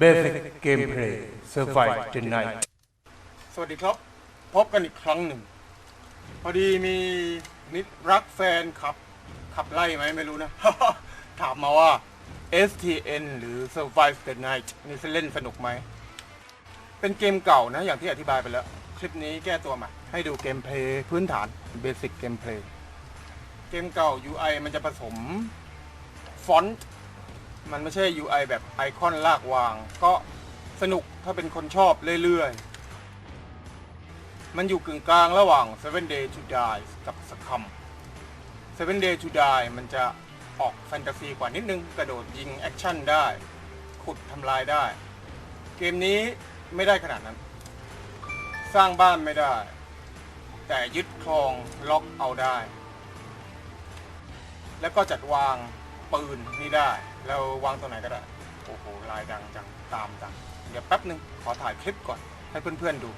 Basic Gameplay Survive the Night สวัสดีครับ พบกันอีกครั้งหนึ่ง พอดีมีนิดรักแฟนขับ ขับไล่ไหมไม่รู้นะ ถามมาว่า STN หรือ Survive the Night นี่จะเล่นสนุกไหม เป็นเกมเก่านะ อย่างที่อธิบายไปแล้ว คลิปนี้แก้ตัวใหม่ให้ดูเกมเพลย์พื้นฐาน Basic Gameplay เกมเก่า UI มันจะผสมฟอนต์ มันไม่ใช่ UI แบบไอคอนลากวาง ก็สนุกถ้าเป็นคนชอบเรื่อยๆ มันอยู่กึ่งกลางระหว่าง Seven Day to Die กับ Scum Seven Day to Die มันจะออกแฟนตาซีกว่านิดนึง กระโดดยิงแอคชั่นได้ ขุดทำลายได้ เกมนี้ไม่ได้ขนาดนั้น สร้างบ้านไม่ได้ แต่ยึดครองล็อกเอาได้ แล้วก็จัดวาง ปืนนี่ได้ เราวางตรงไหนก็ได้ โอ้โห ลายดังจัง ตามจัง เดี๋ยวแป๊บหนึ่งขอถ่ายคลิปก่อน ให้เพื่อนๆดู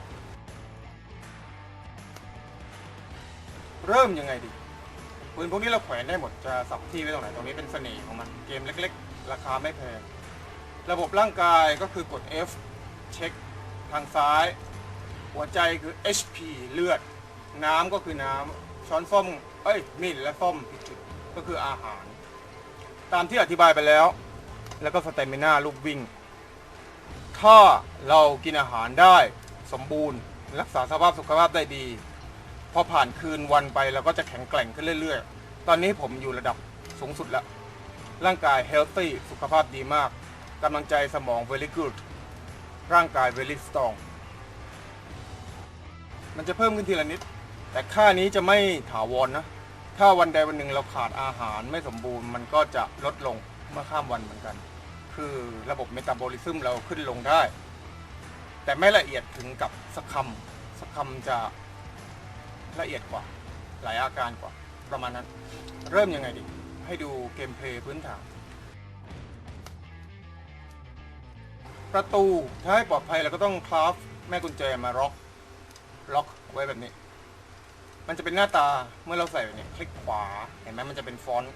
เริ่มยังไงดี ปืนพวกนี้เราแขวนได้หมด จะสับที่ไว้ตรงไหน ตรงนี้เป็นเสน่ห์ของมัน เกมเล็กๆ ราคาไม่แพง ระบบร่างกายก็คือกด F เช็คทางซ้าย หัวใจคือ HP เลือด น้ำก็คือน้ำช้อนส้อมเอ้ยมีดและส้อมผิดจุดก็คืออาหาร ตามที่อธิบายไปแล้ว แล้วก็สเตมิน่าลูกวิ่ง ถ้าเรากินอาหารได้สมบูรณ์ รักษาสภาพสุขภาพได้ดี พอผ่านคืนวันไปเราก็จะแข็งแกร่งขึ้นเรื่อยๆ ตอนนี้ผมอยู่ระดับสูงสุดแล้ว ร่างกาย healthy สุขภาพดีมากกำลังใจสมอง very good ร่างกาย very strong มันจะเพิ่มขึ้นทีละนิด แต่ค่านี้จะไม่ถาวรนะ ถ้าวันใดวันหนึ่งเราขาดอาหารไม่สมบูรณ์มันก็จะลดลงเมื่อข้ามวันเหมือนกัน คือระบบเมตาบอลิซึมเราขึ้นลงได้ แต่ไม่ละเอียดถึงกับสคัมสคัมจะละเอียดกว่า หลายอาการกว่า ประมาณนั้น เริ่มยังไงดี ให้ดูเกมเพลย์พื้นฐาน ประตูถ้าให้ปลอดภัยเราก็ต้องคราฟแม่กุญแจมาล็อก ล็อกไว้แบบนี้ มันจะเป็นหน้าตาเมื่อเราใส่แบบนี้คลิกขวาเห็นไหมมันจะเป็นฟอนต์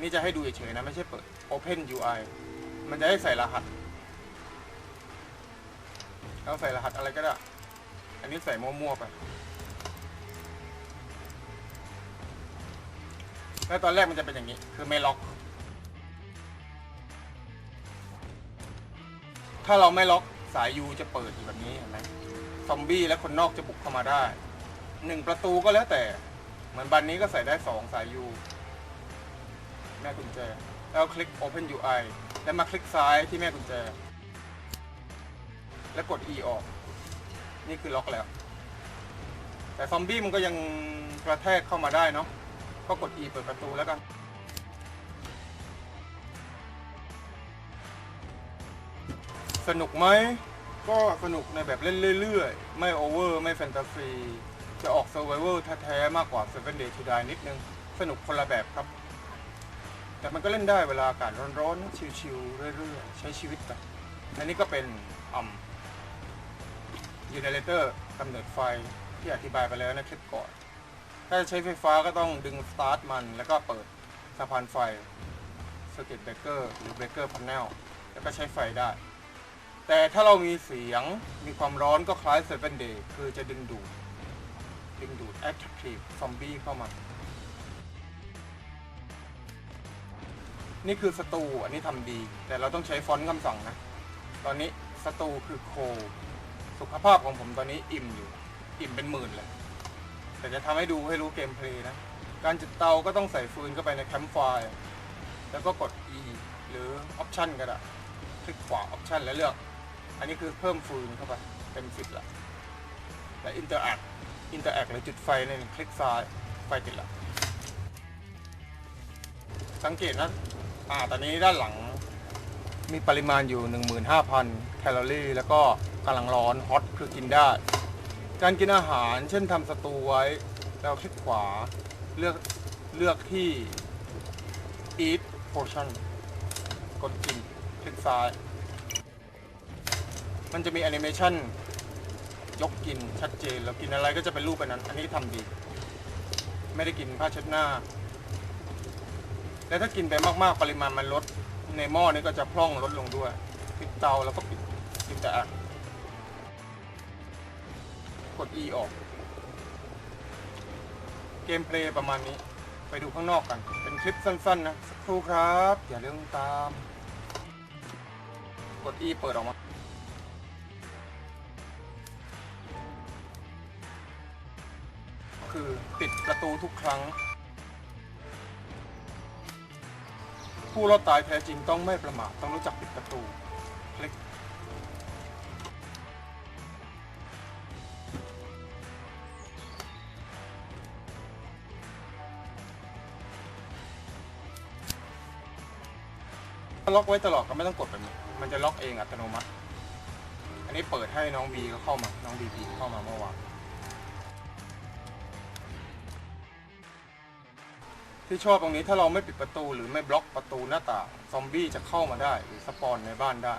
นี่จะให้ดูเฉยๆนะ ไม่ใช่เปิด Open UI มันจะให้ใส่รหัสเราใส่รหัสอะไรก็ได้ อันนี้ใส่มั่วๆไป แล้วตอนแรกมันจะเป็นอย่างนี้ คือไม่ล็อก ถ้าเราไม่ล็อกสาย U จะเปิดอยู่แบบนี้เห็นไหมซอมบี้และคนนอกจะบุกเข้ามาได้ หนึ่งประตูก็แล้วแต่ เหมือนบันนี้ก็ใส่ได้สองสาย U แม่กุญแจ แล้วคลิก Open UI แล้วมาคลิกซ้ายที่แม่กุญแจ แล้วกด E ออก นี่คือล็อกแล้ว แต่ซอมบี้มันก็ยังกระแทกเข้ามาได้เนาะก็กด E เปิดประตูแล้วกันสนุกไหม ก็สนุกในแบบเล่นเรื่อยๆ ไม่โอเวอร์ ไม่แฟนตาซี จะออกเซอร์ไวเวอร์แท้ๆมากกว่า Seven Day to Die นิดนึง สนุกคนละแบบครับ แต่มันก็เล่นได้เวลาอากาศร้อนๆ ชิลๆ เรื่อยๆ ใช้ชีวิตไปอันนี้ก็เป็นอ่อมยูเนเรเตอร์กำเนิดไฟที่อธิบายไปแล้วในคลิปก่อน ถ้าจะใช้ไฟฟ้าก็ต้องดึงสตาร์ทมันแล้วก็เปิดสะพานไฟสเก็ตเบรกเกอร์หรือเบรกเกอร์พันแนลแล้วก็ใช้ไฟได้ แต่ถ้าเรามีเสียงมีความร้อนก็คล้าย Seven Day คือจะดึงดูด ดึงดูด Active ซอมบี้เข้ามา นี่คือสตูอันนี้ทำดี แต่เราต้องใช้ฟอนต์คำสั่งนะ ตอนนี้สตูคือโค สุขภาพของผมตอนนี้อิ่มอยู่ อิ่มเป็นหมื่นเลย แต่จะทำให้ดูให้รู้เกมเพลย์นะ การจุดเตาก็ต้องใส่ฟืนเข้าไปในแคมป์ไฟร์แล้วก็กด E หรือ Option ก็ได้ คลิกขวา Option แล้วเลือก อันนี้คือเพิ่มฟืนเข้าไป เต็มสิบละและ Interact Interact หรือจุดไฟในคลิกซ้ายไฟติดละสังเกตนะอ่าตอนนี้ด้านหลังมีปริมาณอยู่ 15,000 แคลอรี่ แล้วก็กำลังร้อนฮอตคือกินได้ การกินอาหารเช่นทำสตูไว้ แล้วคลิกขวาเลือกเลือกที่ eat portion กดกินคลิกซ้าย มันจะมีแอนิเมชัน ยกกินชัดเจนแล้วกินอะไรก็จะเป็นรูปไปนั้น อันนี้ทำดี ไม่ได้กินผ้าเช็ดหน้า แล้วถ้ากินไปมากๆปริมาณมันลด ในหม้อนี้ก็จะพร่องลดลงด้วยคลิกเตาแล้วก็ปิดปิดแต่อะกด E ออก เกมเพลย์ประมาณนี้ไปดูข้างนอกกัน เป็นคลิปสั้นๆนะสักครู่ครับ อย่าเรื่องตาม กด E เปิดออกมา คือปิดประตูทุกครั้ง ผู้รอดตายแท้จริงต้องไม่ประมาทต้องรู้จักปิดประตูคลิกถ้าล็อกไว้ตลอดก็ไม่ต้องกดแบบนี้มันจะล็อกเองอัตโนมัติ อันนี้เปิดให้น้องบีก็เข้ามา น้องบีบีเข้ามาเมื่อวาน ที่ชอบตรงนี้ถ้าเราไม่ปิดประตูหรือไม่บล็อกประตูหน้าต่างซอมบี้จะเข้ามาได้ หรือสปอนในบ้านได้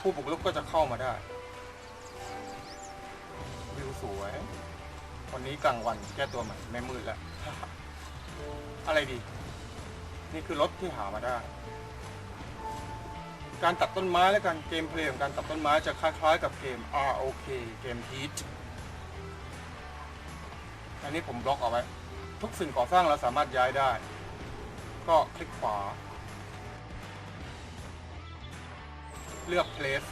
ผู้บุกรุกก็จะเข้ามาได้วิวสวย วันนี้กลางวันแก้ตัวใหม่ไม่มืดแล้ว อะไรดี นี่คือรถที่หามาได้ การตัดต้นไม้และการเกมเพลย์ของการตัดต้นไม้จะคล้ายๆ กับเกม ROK เกม Heat อันนี้ผมบล็อกเอาไว้ ทุกสิ่งก่อสร้างเราสามารถย้ายได้ ก็คลิกขวา เลือก place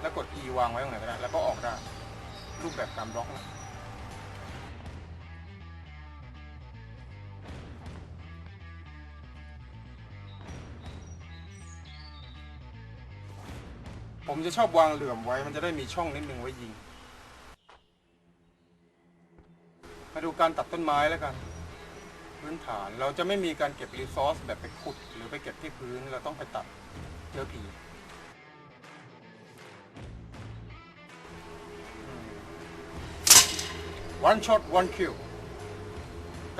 แล้วกด E วางไว้ตรงไหนก็ได้ แล้วก็ออกได้ รูปแบบการบล็อกนะผมจะชอบวางเหลื่อมไว้ มันจะได้มีช่องนิดนึงไว้ยิง มาดูการตัดต้นไม้แล้วกัน พื้นฐานเราจะไม่มีการเก็บรีซอสแบบไปขุด หรือไปเก็บที่พื้นเราต้องไปตัดเจอผี one shot one kill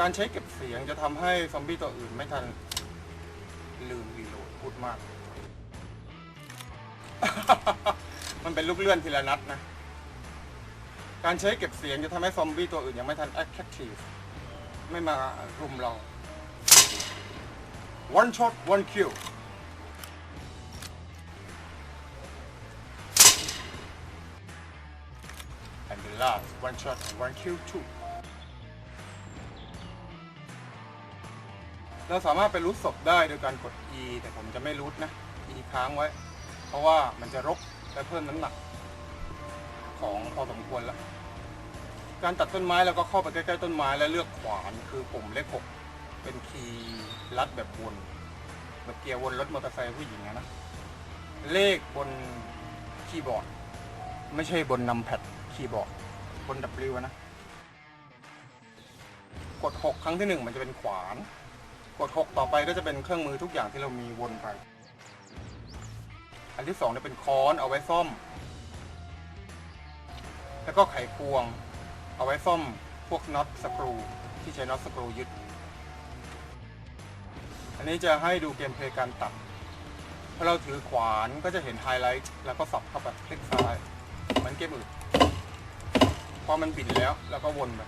การใช้เก็บเสียงจะทำให้ซอมบี้ตัวอื่นไม่ทัน ลืมรีโหลดพูดมาก มันเป็นลูกเลื่อนทีละนัดนะ การใช้เก็บเสียงจะทำให้ซอมบี้ตัวอื่นยังไม่ทัน active ไม่มารุมเรา one shot one kill and the last one shot one kill too เราสามารถไปรูทศพได้โดยการกด E แต่ผมจะไม่รูทนะ E ค้างไว้ เพราะว่ามันจะรกและเพิ่มน้ำหนัก ของพอสมควรแล้ว การตัดต้นไม้แล้วก็เข้าไปใกล้ๆต้นไม้แล้วเลือกขวานคือปุ่มเลขหกเป็นคีย์ลัดแบบวนแบบเกียร์วนรถมอเตอร์ไซค์ผู้หญิงอะนะ เลขบนคีย์บอร์ด ไม่ใช่บนนัมแพดคีย์บอร์ด บน W นะ กด 6 ครั้งที่ 1 มันจะเป็นขวาน กด 6 ต่อไปก็จะเป็นเครื่องมือทุกอย่างที่เรามีวนไป อันที่2เนี่ยเป็นค้อนเอาไว้ซ่อม แล้วก็ไขควง เอาไว้ซ่อมพวกน็อตสกรูที่ใช้น็อตสกรูยึด อันนี้จะให้ดูเกมเพลย์การตัดพอเราถือขวานก็จะเห็นไฮไลท์แล้วก็สับเข้าไปคลิกซ้ายเหมือนเกมอื่นพอมันบิดแล้วแล้วก็วนไป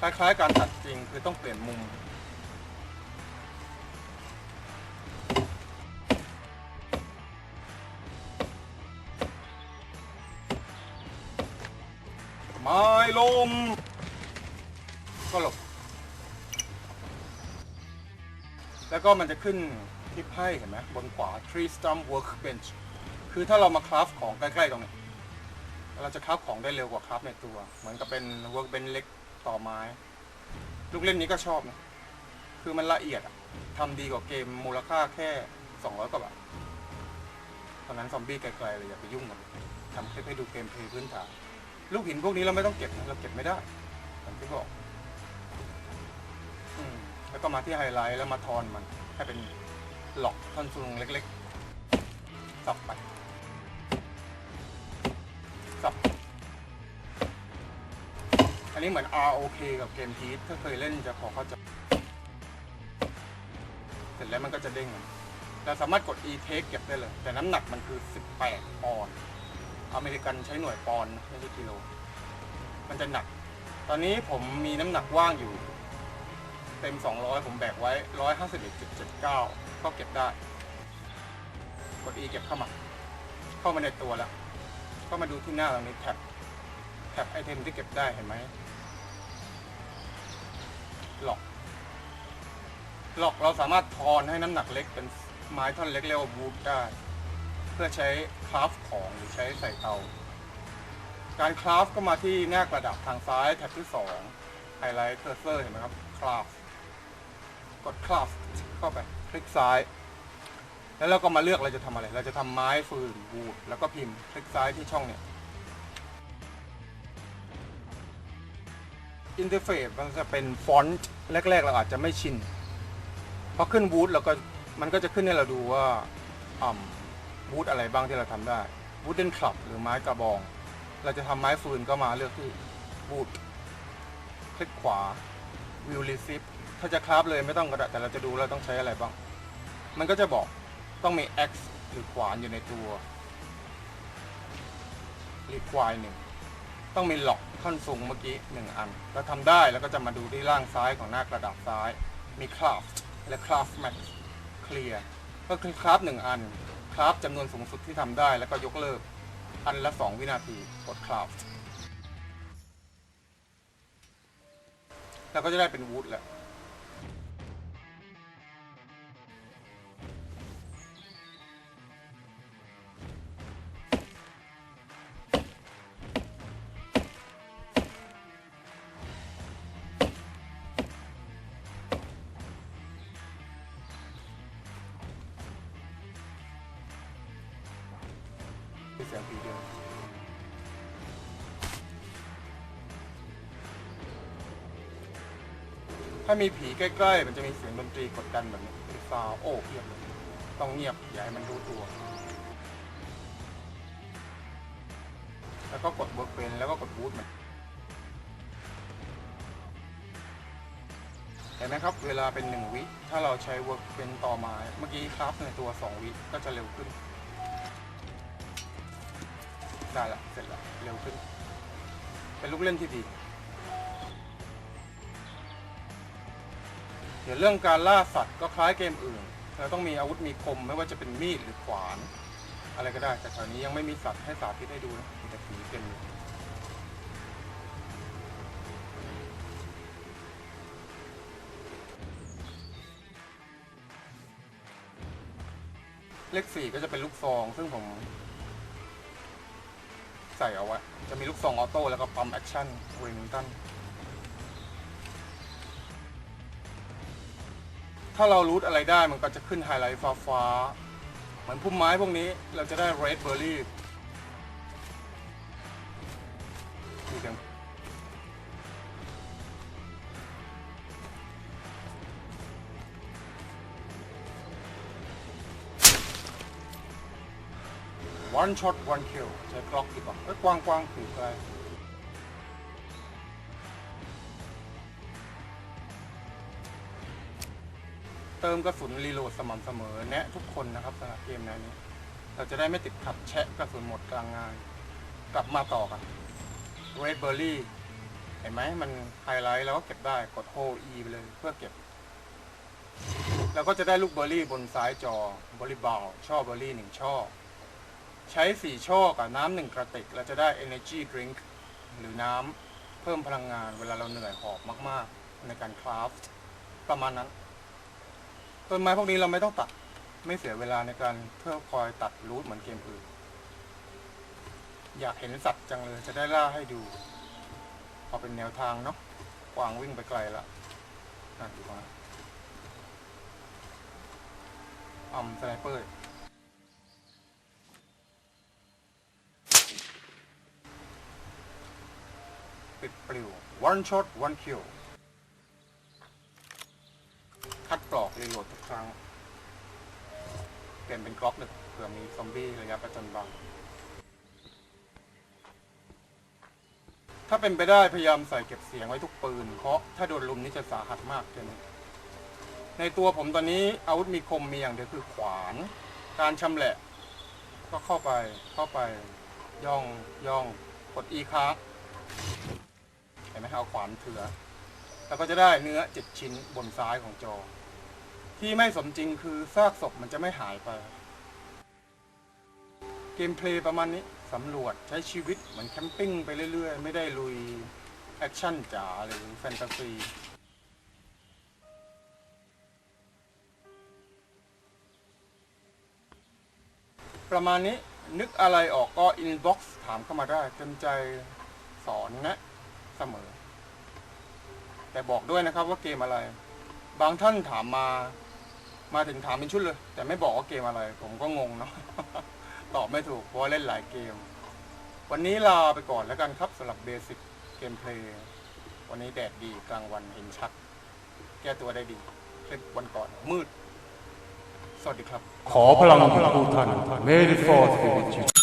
คล้ายๆการตัดจริงคือต้องเปลี่ยนมุม ไม้ลม ก็หลบ แล้วก็มันจะขึ้นที่ไพ่เห็นไหมบนขวา tree stump workbench คือถ้าเรามาคราฟของใกล้ๆตรงนี้ เราจะคราฟของได้เร็วกว่าคราฟในตัว เหมือนกับเป็น workbench เล็กต่อไม้ ลูกเล่นนี้ก็ชอบนะ คือมันละเอียดอะทำดีกว่าเกมมูลค่าแค่ 200 กว่าบาทตอนนั้นซอมบี้ไกลๆเลยอย่าไปยุ่งกับมันทำคลิปให้ดูเกมเพลย์พื้นฐาน ลูกหินพวกนี้เราไม่ต้องเก็บนะเราเก็บไม่ได้อย่างที่บอกอืมแล้วก็มาที่ไฮไลท์แล้วมาทอนมัน ให้เป็นหลอกท่อนซุงเล็กๆสับไปสับอันนี้เหมือน ROK กับเกมพีทถ้าเคยเล่นจะพอเข้าใจเสร็จแล้วมันก็จะเด้งเราสามารถกด E take เก็บได้เลย แต่น้ำหนักมันคือ 18ปอนด์ อเมริกันใช้หน่วยปอนด์ไม่ใช่กิโล มันจะหนัก ตอนนี้ผมมีน้ำหนักว่างอยู่ เต็ม 200 ผมแบกไว้ 151.79 ก็เก็บได้ กด E เก็บเข้ามา เข้ามาในตัวแล้ว ก็มาดูที่หน้าตรงนี้แท็บ แท็บไอเทมที่เก็บได้เห็นไหมล็อกล็อกเราสามารถทอนให้น้ำหนักเล็กเป็นไม้ท่อนเล็กเรียกว่าบูทได้ พื่อใช้คราฟของหรือใช้ใส่เตา การคราฟก็มาที่หน้ากระดับทางซ้ายแท็บที่2ไฮไลท์เคอร์เซอร์เห็นไหมครับคราฟกดคราฟเข้าไปคลิกซ้าย แล้วเราก็มาเลือกเราจะทำอะไร เราจะทำไม้ฟืนบูดแล้วก็พิมพ์คลิกซ้ายที่ช่องเนี่ยอินเทอร์เฟซมันจะเป็นฟอนต์แรก ๆ เราอาจจะไม่ชินพอขึ้นบูธเราก็มันก็จะขึ้นให้เราดูว่าอ่ำ บูธอะไรบ้างที่เราทำได้บูธเดนคลับหรือไม้กระบอง เราจะทำไม้ฟืนก็มาเลือกที่บูธคลิกขวาวิวรีซิปถ้าจะคราฟเลยไม่ต้องก็ได้แต่เราจะดูเราต้องใช้อะไรบ้าง มันก็จะบอกต้องมี X หรือขวานอยู่ในตัวรีควายหนึ่งต้องมีหลอกท่อนสูงเมื่อกี้หนึ่งอันเราทำได้แล้วก็จะมาดูที่ล่างซ้ายของหน้ากระดาษซ้าย มีคราฟและคราฟแมทเคลียร์ก็คือคราฟหนึ่งอัน ครับจำนวนสูงสุดที่ทำได้แล้วก็ยกเลิก อันละสองวินาทีกดคลาฟแล้วก็จะได้เป็นวูดแล้ว ถ้ามีผีใกล้ๆ มันจะมีเสียงดนตรีกดดันแบบนี้เป็นซาวโอ้เพียบเลย ต้องเงียบอย่าให้มันรู้ตัว แล้วก็กดเวิร์กเป็นแล้วก็กดบูทมันเห็นไหมครับ เวลาเป็นหนึ่งวิ ถ้าเราใช้เวิร์กเป็นต่อมาเมื่อกี้คราฟในตัวสองวิก็จะเร็วขึ้น ได้ละ เสร็จละ เร็วขึ้น เป็นลูกเล่นที่ดี เดี๋ยวเรื่องการล่าสัตว์ก็คล้ายเกมอื่นเราต้องมีอาวุธมีคมไม่ว่าจะเป็นมีดหรือขวาน อะไรก็ได้ แต่แถวนี้ยังไม่มีสัตว์ให้สาธิตให้ดูนะมีแต่ผีเต็มเลยเลขสี่ก็จะเป็นลูกซอง ซึ่งผมใส่เอาไว้ จะมีลูกซองออโต้แล้วก็ปั๊มแอคชั่นเวนิงตัน ถ้าเรารูทอะไรได้มันก็จะขึ้นไฮไลท์ฟ้าฟ้าๆเหมือนพุ่มไม้พวกนี้เราจะได้เรดเบอร์รี่ดูกันวันช็อตวันคิลใช้กล็อกดีกว่าเอ้ยกว้างกว้างถือไกล เติมกระสุนรีโหลดสม่ำเสมอแนะทุกคนนะครับสำหรับเกมแนวนี้ เราจะได้ไม่ติดขัดแชะกระสุนหมดกลางงาน กลับมาต่อกัน Red Berry เห็นไหมมันไฮไลท์แล้วก็เก็บได้กด Hold E ไปเลยเพื่อเก็บแล้วก็จะได้ลูกเบอร์รี่บนซ้ายจอบริบาลช่อเบอร์รี่หนึ่งช่อ ใช้สี่ช่อกับน้ำหนึ่งกระติก เราจะได้ energy drink หรือน้ำเพิ่มพลังงานเวลาเราเหนื่อยหอบมาก ๆ ในการคราฟประมาณนั้น ต้นไม้พวกนี้เราไม่ต้องตัด ไม่เสียเวลาในการเพื่อคอยตัดรูทเหมือนเกมอื่น อยากเห็นสัตว์จังเลยจะได้ล่าให้ดู พอเป็นแนวทางเนาะกวางวิ่งไปไกลละนั่นดูมาอ่ำสไนเปอร์ปิดปลิว one shot one kill คัดปลอกรีโหลดทุกครั้ง เปลี่ยนเป็นกล็อกหนึ่งเผื่อมีซอมบี้ระยะประจันบานถ้าเป็นไปได้พยายามใส่เก็บเสียงไว้ทุกปืน เพราะถ้าโดนลุมนี่จะสาหัสมากเกินในตัวผมตอนนี้อาวุธมีคมมีอย่างเดียวคือขวาน การชำแหละ ก็เข้าไปเข้าไป ย่องย่องกดอีค้างเห็นไหมเอาขวานเถือ แล้วก็จะได้เนื้อ7ชิ้นบนซ้ายของจอ ที่ไม่สมจริงคือซากศพมันจะไม่หายไป เกมเพลย์ประมาณนี้สำรวจใช้ชีวิตเหมือนแคมปิ้งไปเรื่อยๆ ไม่ได้ลุย แอคชั่นจ๋าหรือแฟนตาซีประมาณนี้นึกอะไรออกก็อินบ็อกซ์ถามเข้ามาได้เต็มใจสอนนะเสมอ แต่บอกด้วยนะครับว่าเกมอะไร บางท่านถามมา มาถึงถามเป็นชุดเลย แต่ไม่บอกว่าเกมอะไร ผมก็งงเนาะตอบไม่ถูกเพราะเล่นหลายเกม วันนี้ลาไปก่อนแล้วกันครับสำหรับเบสิกเกมเพลย์วันนี้แดดดีกลางวันเห็นชัด แก้ตัวได้ดีคลิปวันก่อนมืด สวัสดีครับ ขอพลังพลังผู้ท่าน May the Force be with you